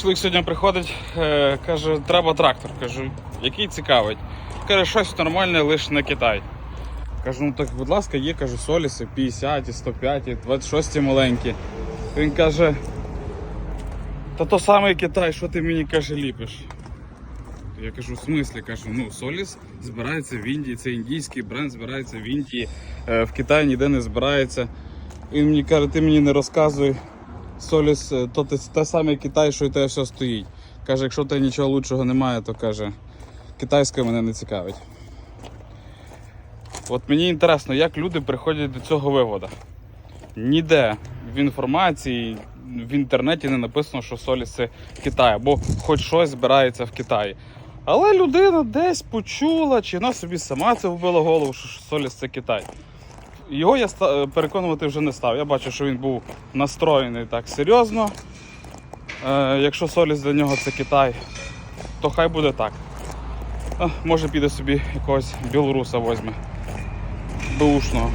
Чоловік сьогодні приходить, е, каже, треба трактор. Кажу, який цікавить. Каже, щось нормальне, лише не Китай. Кажу, ну так, будь ласка, є, кажу, соліси 50, 105, 26 маленькі. Він каже, та то самий Китай, що ти мені каже, ліпиш? Я кажу, в смислі, кажу, ну Соліс збирається в Індії, це індійський бренд, збирається в Індії, е, в Китаї ніде не збирається. Він мені каже, ти мені не розказуй. Соліс, е, то те, саме Китай, що і те все стоїть. Каже, якщо тебе нічого лучшого немає, то каже, китайське мене не цікавить. От мені інтересно, як люди приходять до цього виводу. Ніде в інформації, в інтернеті не написано, що Соліс це Китай, або хоч щось збирається в Китаї. Але людина десь почула, чи вона собі сама це вбила голову, що Соліс це Китай. Його я переконувати вже не став. Я бачу, що він був настроєний так серйозно. Е, якщо Соліс для нього це Китай, то хай буде так. А, може піде собі якогось білоруса возьме. Бушного.